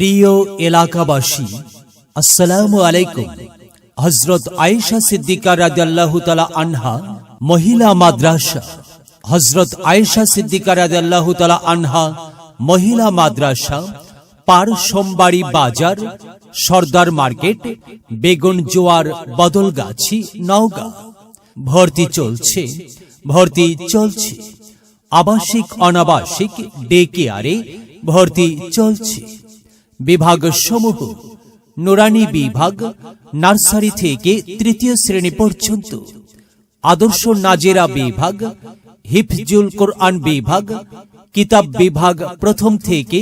প্রিয় এলাকাবাসী, আসসালামু আলাইকুম। হজরত আয়েশা সিদ্দিকা রাদিয়াল্লাহু তাআলা আনহা, মহিলা মাদ্রাসা। হজরত আয়েশা সিদ্দিকা রাদিয়াল্লাহু তাআলা আনহা, মহিলা মাদ্রাসা পার সোমবাড়ি বাজার, সর্দার মার্কেট, বেগুন জোয়ার, বদলগাছি, নওগাঁ। ভর্তি চলছে ভর্তি চলছে। আবাসিক, অনাবাসিক, ডে কেয়ারে ভর্তি চলছে। বিভাগ সমূহ। নুরানি বিভাগ, নার্সারি থেকে তৃতীয় শ্রেণি পর্যন্ত। আদর্শ নাজেরা বিভাগ, হিফজুল কোরআন বিভাগ, কিতাব বিভাগ প্রথম থেকে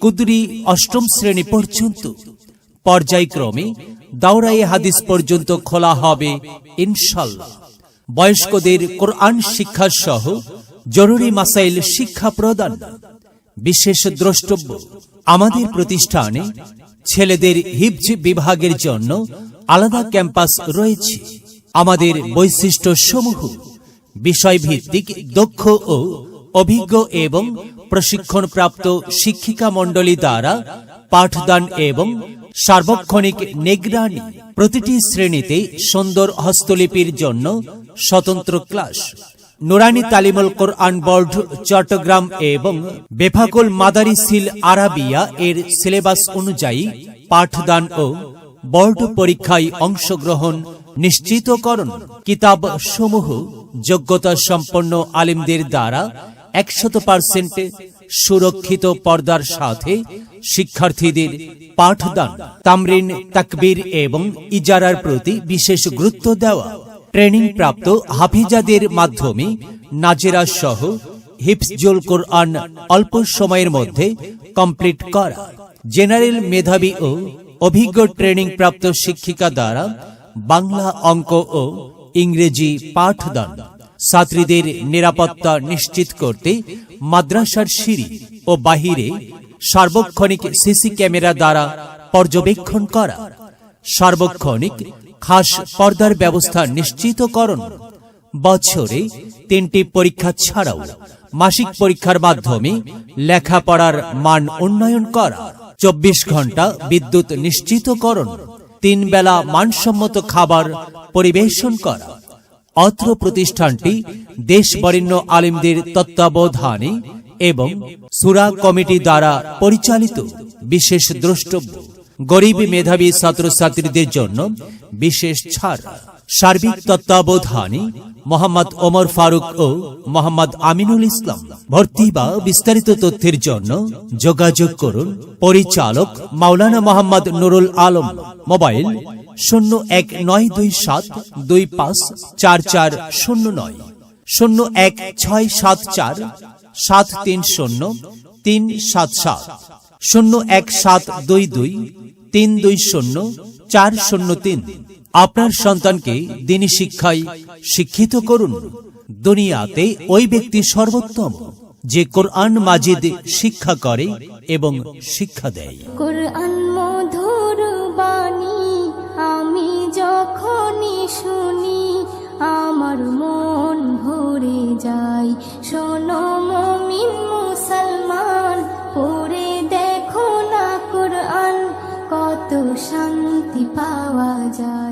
কুদরি অষ্টম শ্রেণি পর্যন্ত। পর্যায়ক্রমে দাওরাই হাদিস পর্যন্ত খোলা হবে, ইনশাল্লাহ। বয়স্কদের কোরআন শিক্ষা সহ জরুরি মাসাইল শিক্ষা প্রদান। বিশেষ দ্রষ্টব্য, আমাদের প্রতিষ্ঠানে ছেলেদের হিপজ বিভাগের জন্য আলাদা ক্যাম্পাস রয়েছে। আমাদের বৈশিষ্ট্য সমূহ বিষয়ভিত্তিক, দক্ষ ও অভিজ্ঞ এবং প্রশিক্ষণপ্রাপ্ত শিক্ষিকা মণ্ডলী দ্বারা পাঠদান এবং সার্বক্ষণিক নিগরানি প্রতিটি শ্রেণীতে সুন্দর হস্তলিপির জন্য স্বতন্ত্র ক্লাস। নুরানি তালিমুল কোরআন বোর্ড, চট্টগ্রাম এবং বেফাকুল মাদারিসিল আরাবিয়া এর সিলেবাস অনুযায়ী পাঠদান ও বোর্ড পরীক্ষায় অংশগ্রহণ নিশ্চিতকরণ কিতাব সমূহ যোগ্যতা সম্পন্ন আলিমদের দ্বারা একশত পার্সেন্ট সুরক্ষিত পর্দার সাথে শিক্ষার্থীদের পাঠদান, তামরিন, তাকবীর এবং ইজারার প্রতি বিশেষ গুরুত্ব দেওয়া। ট্রেনিং প্রাপ্ত হাফিজাদের মাধ্যমে নাজেরা সহ হিফজুল কোরআন অল্প সময়ের মধ্যে কমপ্লিট করা। জেনারেল মেধাবী ও অভিজ্ঞ ট্রেনিং প্রাপ্ত শিক্ষিকা দ্বারা বাংলা অঙ্ক ও ইংরেজি পাঠদান। ছাত্রীদের নিরাপত্তা নিশ্চিত করতে মাদ্রাসার সিঁড়ি ও বাহিরে সার্বক্ষণিক সিসি ক্যামেরা দ্বারা পর্যবেক্ষণ করা। সার্বক্ষণিক খাস পর্দার ব্যবস্থা নিশ্চিতকরণ। বছরে তিনটি পরীক্ষা ছাড়াও মাসিক পরীক্ষার মাধ্যমে লেখাপড়ার মান উন্নয়ন করা, চব্বিশ ঘণ্টা বিদ্যুৎ নিশ্চিতকরণ, তিন বেলা মানসম্মত খাবার পরিবেশন করা। অত্র প্রতিষ্ঠানটি দেশ বরেণ্য আলিমদের তত্ত্বাবধানে এবং সুরা কমিটি দ্বারা পরিচালিত বিশেষ দ্রষ্টব্য। গরিব মেধাবী ছাত্রছাত্রীদের জন্য বিশেষ ছাড়। সার্বিক তত্ত্বাবধানে মোহাম্মদ ওমর ফারুক ও মোহাম্মদ আমিনুল ইসলাম ভর্তি বা বিস্তারিত তথ্যের জন্য যোগাযোগ করুন। পরিচালক মাওলানা মোহাম্মদ নুরুল আলম। মোবাইল শূন্য এক নয় দুই সাত দুই পাঁচ চার চার শূন্য নয়। শূন্য এক ছয় সাত চার সাত তিন শূন্য তিন সাত সাত। শূন্য এক সাত দুই দুই তিন দুই শূন্য, চার শূন্য তিন। আপনার সন্তানকে দিনী শিক্ষায় শিক্ষিত করুন। দুনিয়াতে ওই ব্যক্তি সর্বোত্তম, যে কোরআন মাজিদ শিক্ষা করে এবং শিক্ষা দেয়। কোরআন মধুর বাণী, আমি যখনই শুনি, আমার মন ভরে যায়। 찾아